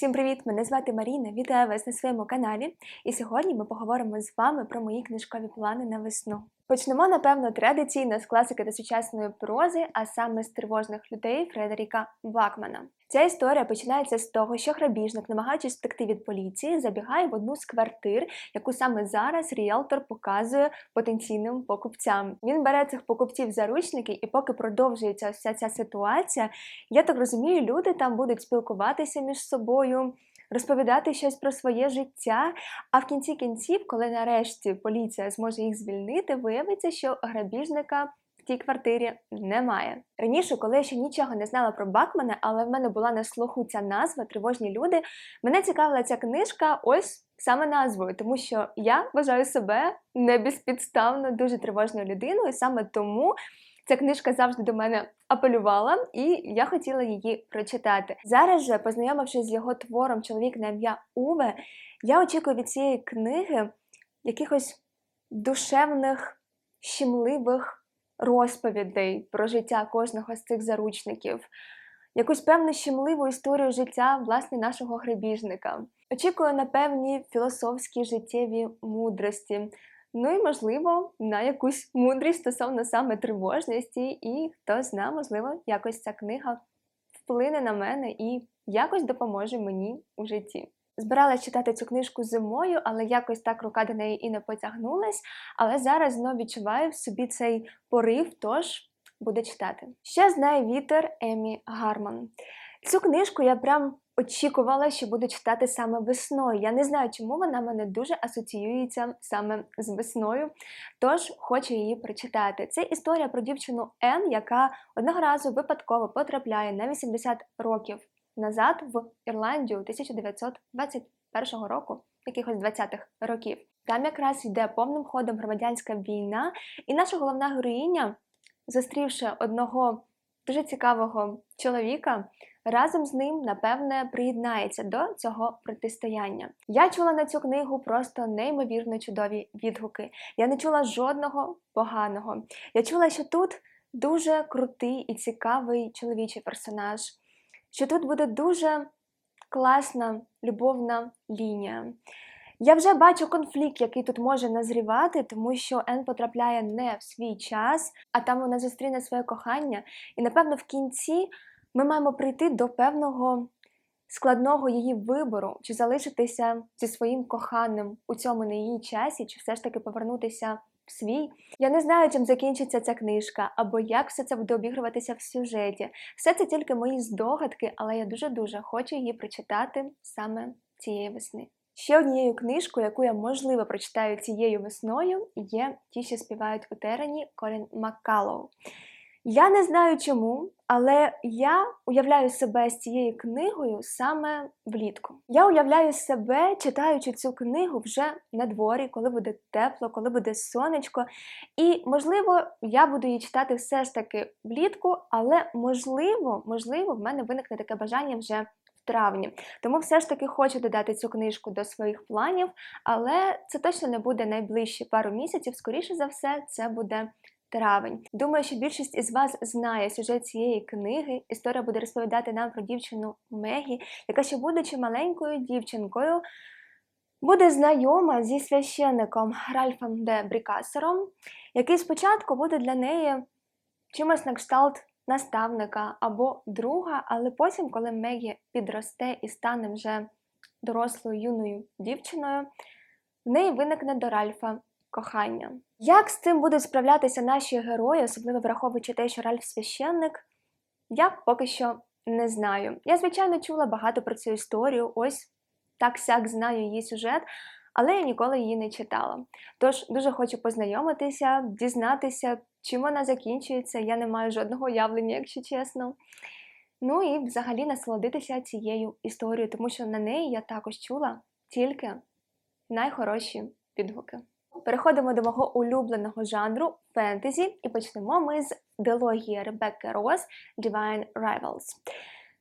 Всім привіт! Мене звати Маріна. Вітаю вас на своєму каналі. І сьогодні ми поговоримо з вами про мої книжкові плани на весну. Почнемо, напевно, традиційно з класики та сучасної прози, а саме з тривожних людей Фредеріка Бакмана. Ця історія починається з того, що грабіжник, намагаючись втекти від поліції, забігає в одну з квартир, яку саме зараз ріелтор показує потенційним покупцям. Він бере цих покупців заручники, і поки продовжується вся ця ситуація, я так розумію, люди там будуть спілкуватися між собою. Розповідати щось про своє життя, а в кінці кінців, коли нарешті поліція зможе їх звільнити, виявиться, що грабіжника в тій квартирі немає. Раніше, коли я ще нічого не знала про Бакмана, але в мене була на слуху ця назва Тривожні люди. Мене цікавила ця книжка ось саме назвою, тому що я вважаю себе не безпідставно дуже тривожною людиною, і саме тому. Ця книжка завжди до мене апелювала, і я хотіла її прочитати. Зараз же, познайомившись з його твором Чоловік на ім'я Уве, я очікую від цієї книги якихось душевних, щемливих розповідей про життя кожного з цих заручників, якусь певну щемливу історію життя власне нашого грабіжника. Очікую на певні філософські життєві мудрості. Ну і, можливо, на якусь мудрість стосовно саме тривожності, і хто зна, можливо, якось ця книга вплине на мене і якось допоможе мені у житті. Збиралась читати цю книжку зимою, але якось так рука до неї і не потягнулась. Але зараз знов відчуваю в собі цей порив, тож буде читати. Ще знає вітер Емі Гарман. Цю книжку я прям очікувала, що буду читати саме весною. Я не знаю, чому вона мене дуже асоціюється саме з весною, тож хочу її прочитати. Це історія про дівчину Ен, яка одного разу випадково потрапляє на 80 років назад в Ірландію 1921 року, якихось 20-х років. Там якраз йде повним ходом громадянська війна, і наша головна героїня, зустрівши одного дуже цікавого чоловіка, разом з ним, напевне, приєднається до цього протистояння. Я чула на цю книгу просто неймовірно чудові відгуки. Я не чула жодного поганого. Я чула, що тут дуже крутий і цікавий чоловічий персонаж, що тут буде дуже класна любовна лінія. Я вже бачу конфлікт, який тут може назрівати, тому що Ен потрапляє не в свій час, а там вона зустріне своє кохання. І, напевно, в кінці ми маємо прийти до певного складного її вибору, чи залишитися зі своїм коханим у цьому не її часі, чи все ж таки повернутися в свій. Я не знаю, чим закінчиться ця книжка, або як все це буде обігруватися в сюжеті. Все це тільки мої здогадки, але я дуже-дуже хочу її прочитати саме цієї весни. Ще однією книжкою, яку я можливо прочитаю цією весною, є ті, що співають у терені Колін Маккалоу. Я не знаю чому, але я уявляю себе з цією книгою саме влітку. Я уявляю себе, читаючи цю книгу вже на дворі, коли буде тепло, коли буде сонечко. І, можливо, я буду її читати все ж таки влітку, але можливо, можливо, в мене виникне таке бажання вже травні. Тому все ж таки хочу додати цю книжку до своїх планів, але це точно не буде найближчі пару місяців. Скоріше за все, це буде травень. Думаю, що більшість із вас знає сюжет цієї книги. Історія буде розповідати нам про дівчину Мегі, яка ще будучи маленькою дівчинкою. Буде знайома зі священником Ральфом де Брікасером, який спочатку буде для неї чимось на кшталт наставника або друга, але потім, коли Мегі підросте і стане вже дорослою юною дівчиною, в неї виникне до Ральфа кохання. Як з цим будуть справлятися наші герої, особливо враховуючи те, що Ральф священник, я поки що не знаю. Я, звичайно, чула багато про цю історію, ось так сяк знаю її сюжет, але я ніколи її не читала. Тож дуже хочу познайомитися, дізнатися, чим вона закінчується. Я не маю жодного уявлення, якщо чесно. Ну і взагалі насолодитися цією історією, тому що на неї я також чула тільки найхороші відгуки. Переходимо до мого улюбленого жанру фентезі, і почнемо ми з дилогії Ребекки Роз Divine Rivals.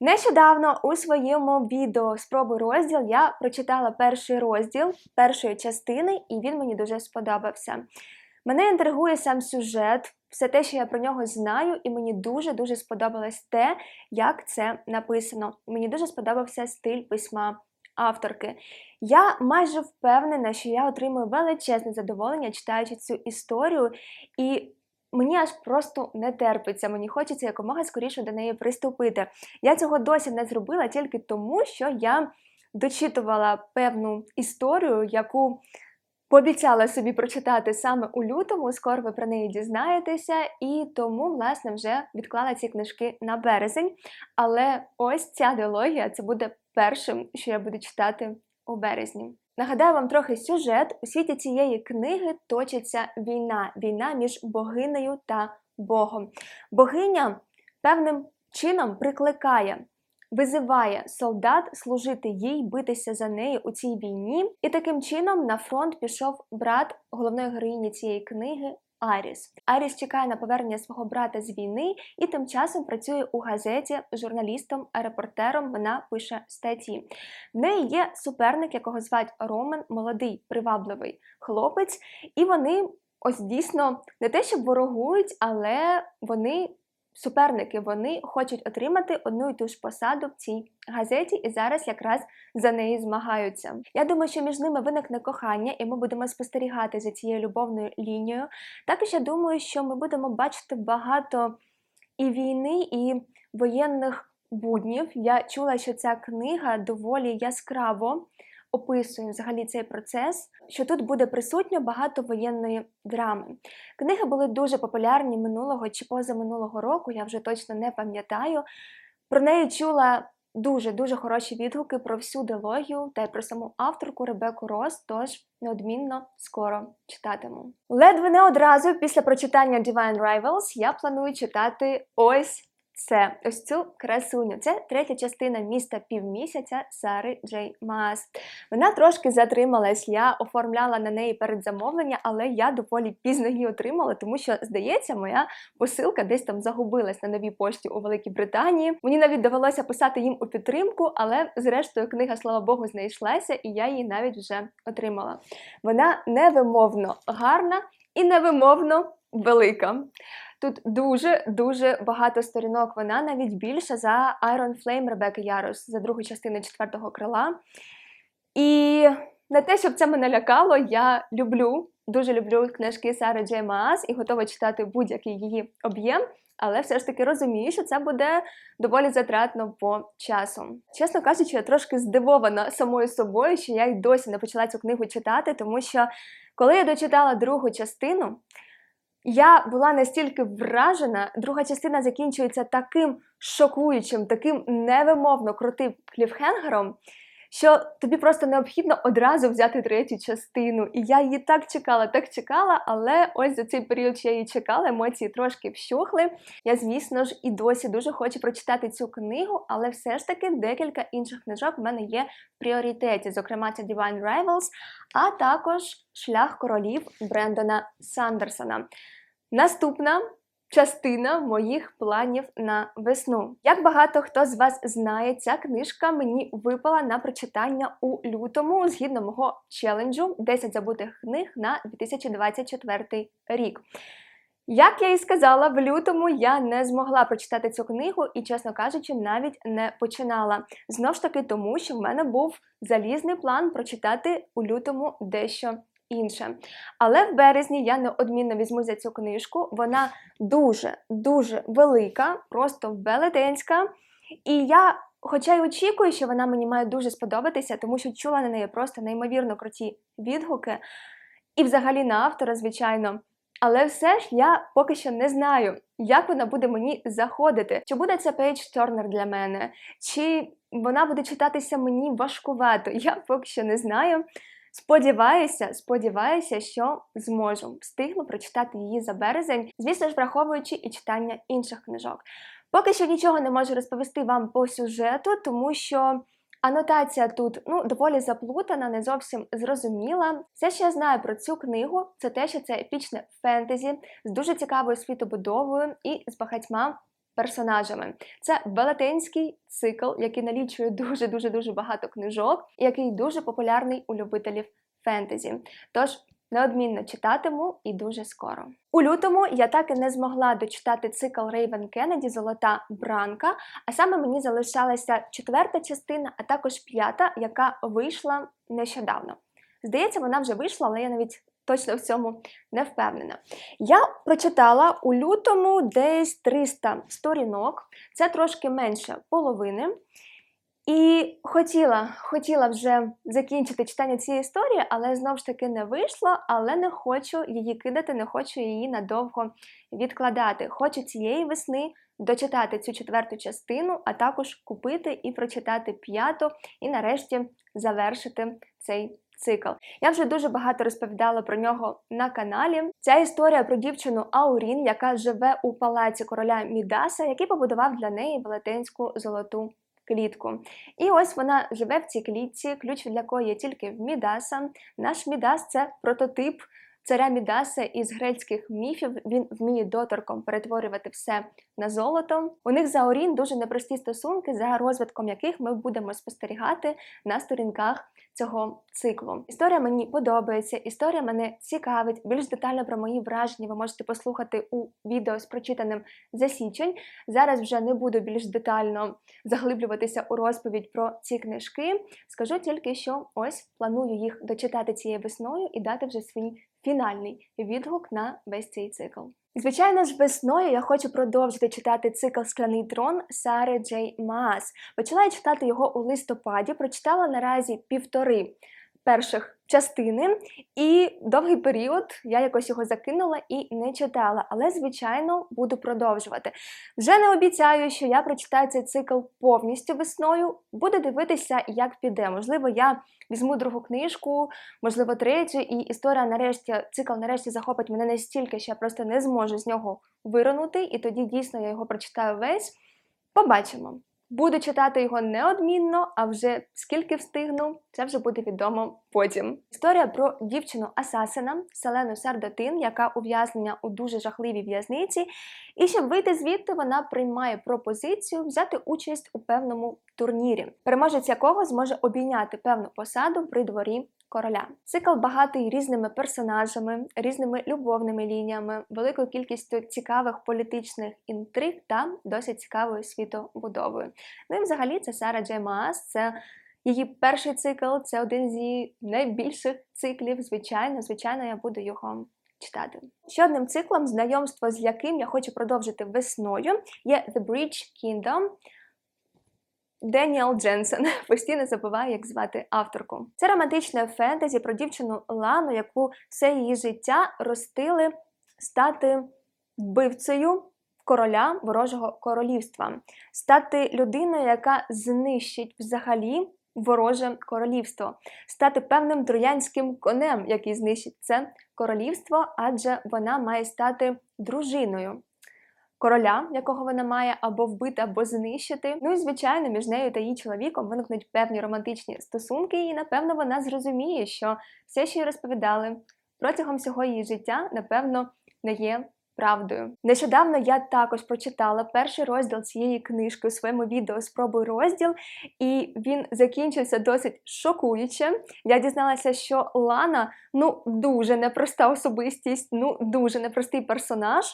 Нещодавно у своєму відео спробу розділ я прочитала перший розділ першої частини, і він мені дуже сподобався. Мене інтригує сам сюжет, все те, що я про нього знаю, і мені дуже-дуже сподобалось те, як це написано. Мені дуже сподобався стиль письма авторки. Я майже впевнена, що я отримую величезне задоволення, читаючи цю історію, і мені аж просто не терпиться. Мені хочеться якомога скоріше до неї приступити. Я цього досі не зробила тільки тому, що я дочитувала певну історію, яку пообіцяла собі прочитати саме у лютому. Скоро ви про неї дізнаєтеся, і тому, власне, вже відклала ці книжки на березень. Але ось ця діалогія це буде першим, що я буду читати у березні. Нагадаю вам трохи сюжет. У світі цієї книги точиться війна, війна між богинею та Богом. Богиня певним чином прикликає, визиває солдат служити їй, битися за неї у цій війні. І таким чином на фронт пішов брат головної героїні цієї книги. Аріс. Аріс чекає на повернення свого брата з війни і тим часом працює у газеті журналістом, репортером. Вона пише статті. В неї є суперник, якого звать Роман, молодий, привабливий хлопець, і вони ось дійсно не те, щоб ворогують, але вони. Суперники вони хочуть отримати одну і ту ж посаду в цій газеті, і зараз якраз за неї змагаються. Я думаю, що між ними виникне кохання, і ми будемо спостерігати за цією любовною лінією. Також я думаю, що ми будемо бачити багато і війни, і воєнних буднів. Я чула, що ця книга доволі яскраво описує взагалі цей процес, що тут буде присутньо багато воєнної драми. Книги були дуже популярні минулого чи позаминулого року, я вже точно не пам'ятаю. Про неї чула дуже-дуже хороші відгуки про всю дилогію та й про саму авторку Ребеку Рос, тож неодмінно скоро читатиму. Ледве не одразу після прочитання Divine Rivals я планую читати ось це ось цю красуню. Це третя частина міста півмісяця Сари Джей Маас. Вона трошки затрималась. Я оформляла на неї передзамовлення, але я доволі пізно її отримала, тому що, здається, моя посилка десь там загубилась на новій пошті у Великій Британії. Мені навіть довелося писати їм у підтримку, але зрештою книга, слава Богу, знайшлася, і я її навіть вже отримала. Вона невимовно гарна і невимовно велика. Тут дуже-дуже багато сторінок. Вона навіть більша за Iron Flame Ребекки Ярос, за другу частину четвертого крила. І не те, щоб це мене лякало, я люблю, дуже люблю книжки Сари Джей Маас і готова читати будь-який її об'єм, але все ж таки розумію, що це буде доволі затратно по часу. Чесно кажучи, я трошки здивована самою собою, що я й досі не почала цю книгу читати, тому що коли я дочитала другу частину. Я була настільки вражена, друга частина закінчується таким шокуючим, таким невимовно крутим кліфхенгером, що тобі просто необхідно одразу взяти третю частину. І я її так чекала, так чекала, але ось за цей період, я її чекала, емоції трошки вщухли. Я, звісно ж, і досі дуже хочу прочитати цю книгу, але все ж таки декілька інших книжок в мене є в пріоритеті, зокрема, це Divine Rivals, а також Шлях королів Брендона Сандерсона. Наступна частина моїх планів на весну. Як багато хто з вас знає, ця книжка мені випала на прочитання у лютому згідно мого челенджу 10 забутих книг на 2024 рік. Як я і сказала, в лютому я не змогла прочитати цю книгу і, чесно кажучи, навіть не починала. Знову ж таки, тому що в мене був залізний план прочитати у лютому дещо інше. Але в березні я неодмінно візьму за цю книжку. Вона дуже-дуже велика, просто велетенська. І я, хоча й очікую, що вона мені має дуже сподобатися, тому що чула на неї просто неймовірно круті відгуки. І взагалі на автора, звичайно. Але все ж я поки що не знаю, як вона буде мені заходити. Чи буде це пейдж Тернер для мене, чи вона буде читатися мені важкувато. Я поки що не знаю. Сподіваюся, сподіваюся, що зможу встигну прочитати її за березень, звісно ж, враховуючи і читання інших книжок. Поки що нічого не можу розповісти вам по сюжету, тому що анотація тут ну, доволі заплутана, не зовсім зрозуміла. Все, що я знаю про цю книгу, це те, що це епічне фентезі з дуже цікавою світобудовою і з багатьма персонажами. Це велетенський цикл, який налічує дуже дуже дуже багато книжок, який дуже популярний у любителів фентезі. Тож неодмінно читатиму і дуже скоро. У лютому я так і не змогла дочитати цикл Рейвен Кеннеді Золота Бранка, а саме мені залишалася четверта частина, а також п'ята, яка вийшла нещодавно. Здається, вона вже вийшла, але я навіть точно в цьому не впевнена. Я прочитала у лютому десь 300 сторінок, це трошки менше половини. І хотіла, хотіла вже закінчити читання цієї історії, але знову ж таки не вийшло, але не хочу її кидати, не хочу її надовго відкладати. Хочу цієї весни дочитати цю четверту частину, а також купити і прочитати п'яту, і нарешті завершити цей цикл. Я вже дуже багато розповідала про нього на каналі. Ця історія про дівчину Аурін, яка живе у палаці короля Мідаса, який побудував для неї велетенську золоту клітку. І ось вона живе в цій клітці, ключ від якої є тільки в Мідаса. Наш Мідас це прототип. Царя Мідаса із грецьких міфів він вміє доторком перетворювати все на золото. У них за Орін дуже непрості стосунки, за розвитком яких ми будемо спостерігати на сторінках цього циклу. Історія мені подобається, історія мене цікавить. Більш детально про мої враження ви можете послухати у відео з прочитаним за січень. Зараз вже не буду більш детально заглиблюватися у розповідь про ці книжки. Скажу тільки, що ось планую їх дочитати цією весною і дати вже свій фінальний відгук на весь цей цикл. Звичайно ж, весною я хочу продовжити читати цикл Скляний трон Сари Джей Маас. Почала я читати його у листопаді, прочитала наразі півтори перших частини, і довгий період я якось його закинула і не читала. Але, звичайно, буду продовжувати. Вже не обіцяю, що я прочитаю цей цикл повністю весною. Буду дивитися, як піде. Можливо, я візьму другу книжку, можливо, третю, і історія нарешті, цикл нарешті захопить мене настільки, що я просто не зможу з нього виринути, і тоді дійсно я його прочитаю весь. Побачимо. Буду читати його неодмінно, а вже скільки встигну, це вже буде відомо потім. Історія про дівчину Асасина Селену Сардотин, яка ув'язнена у дуже жахливій в'язниці, і щоб вийти звідти, вона приймає пропозицію взяти участь у певному турнірі, переможець якого зможе обійняти певну посаду при дворі короля. Цикл багатий різними персонажами, різними любовними лініями, великою кількістю цікавих політичних інтриг та досить цікавою світобудовою. Ну і взагалі це Сара Джей Маас, це її перший цикл, це один з її найбільших циклів. Звичайно, звичайно, я буду його. Читати ще одним циклом, знайомство з яким я хочу продовжити весною, є The Bridge Kingdom. Деніел Дженсен постійно забуваю, як звати авторку. Це романтичне фентезі про дівчину Лану, яку все її життя ростили стати вбивцею короля ворожого королівства, стати людиною, яка знищить взагалі вороже королівство, стати певним троянським конем, який знищить це королівство, адже вона має стати дружиною короля, якого вона має або вбити, або знищити. Ну і звичайно, між нею та її чоловіком виникнуть певні романтичні стосунки, і напевно вона зрозуміє, що все, що їй розповідали протягом всього її життя, напевно, не є. Правдою. Нещодавно я також прочитала перший розділ цієї книжки у своєму відео Спробуй розділ, і він закінчився досить шокуюче. Я дізналася, що Лана ну дуже непроста особистість, ну дуже непростий персонаж.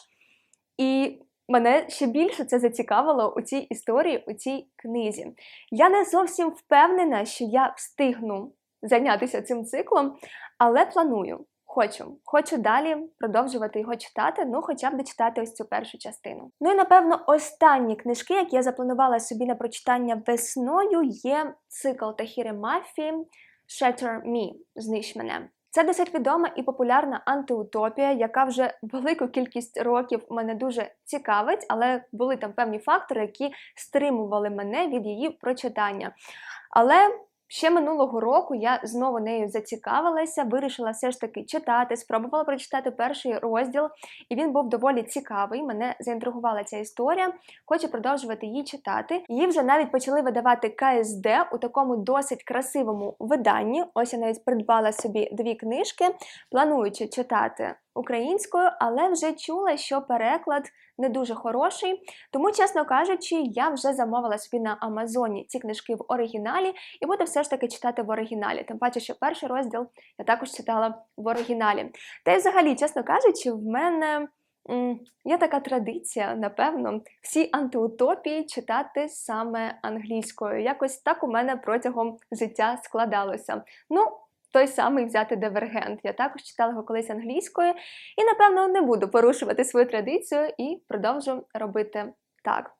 І Мене ще більше це зацікавило у цій історії, у цій книзі. Я не зовсім впевнена, що я встигну зайнятися цим циклом, але планую, хочу, хочу далі продовжувати його читати, ну хоча б дочитати ось цю першу частину. Ну і напевно, останні книжки, які я запланувала собі на прочитання весною, є цикл Тахіри Мафі Shatter Me, знищ мене. Це досить відома і популярна антиутопія, яка вже велику кількість років мене дуже цікавить, але були там певні фактори, які стримували мене від її прочитання. Але Ще минулого року я знову нею зацікавилася, вирішила все ж таки читати, спробувала прочитати перший розділ, і він був доволі цікавий. Мене заінтригувала ця історія. Хочу продовжувати її читати. Її вже навіть почали видавати КСД у такому досить красивому виданні. Ось я навіть придбала собі дві книжки, плануючи читати українською, але вже чула, що переклад не дуже хороший. Тому, чесно кажучи, я вже замовила собі на Амазоні ці книжки в оригіналі і буду все ж таки читати в оригіналі. Тим паче, що перший розділ я також читала в оригіналі. Та й взагалі, чесно кажучи, в мене. Є така традиція, напевно, всі антиутопії читати саме англійською. Якось так у мене протягом життя складалося. Ну, той самий взяти дивергент. Я також читала його колись англійською, і, напевно, не буду порушувати свою традицію і продовжу робити так.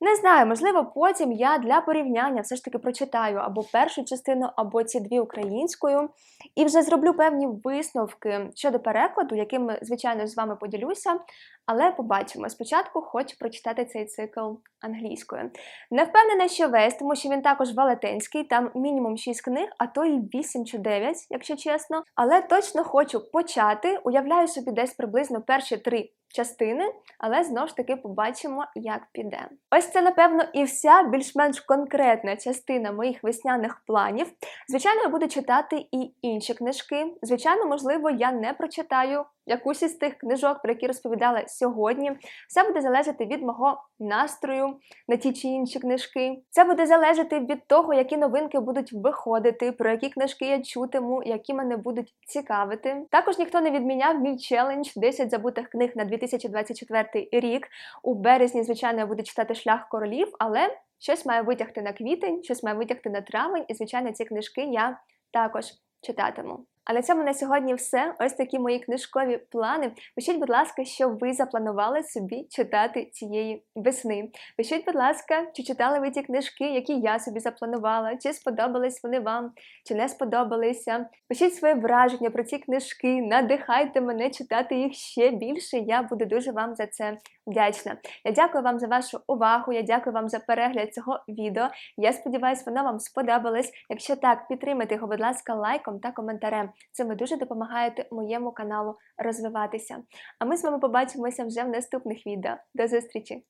Не знаю, можливо, потім я для порівняння все ж таки прочитаю або першу частину, або ці дві українською, і вже зроблю певні висновки щодо перекладу, якими, звичайно, з вами поділюся. Але побачимо. Спочатку хочу прочитати цей цикл англійською. Не впевнена, що весь, тому що він також велетенський, там мінімум 6 книг, а то й 8 чи 9, якщо чесно. Але точно хочу почати. Уявляю собі десь приблизно перші три частини, але знову ж таки побачимо, як піде. Ось це, напевно, і вся більш-менш конкретна частина моїх весняних планів. Звичайно, я буду читати і інші книжки. Звичайно, можливо, я не прочитаю якусь із тих книжок, про які розповідала сьогодні. Все буде залежати від мого настрою на ті чи інші книжки. Це буде залежати від того, які новинки будуть виходити, про які книжки я чутиму, які мене будуть цікавити. Також ніхто не відміняв мій челендж 10 забутих книг на 2024 рік. У березні, звичайно, я буду читати шлях королів, але щось має витягти на квітень, щось має витягти на травень, і звичайно, ці книжки я також читатиму. А на цьому на сьогодні все. Ось такі мої книжкові плани. Пишіть, будь ласка, що ви запланували собі читати цієї весни. Пишіть, будь ласка, чи читали ви ті книжки, які я собі запланувала, чи сподобались вони вам, чи не сподобалися. Пишіть своє враження про ці книжки, надихайте мене читати їх ще більше. Я буду дуже вам за це вдячна. Я дякую вам за вашу увагу. Я дякую вам за перегляд цього відео. Я сподіваюся, воно вам сподобалось. Якщо так, підтримайте його, будь ласка, лайком та коментарем. Цим ви дуже допомагаєте моєму каналу розвиватися. А ми з вами побачимося вже в наступних відео. До зустрічі!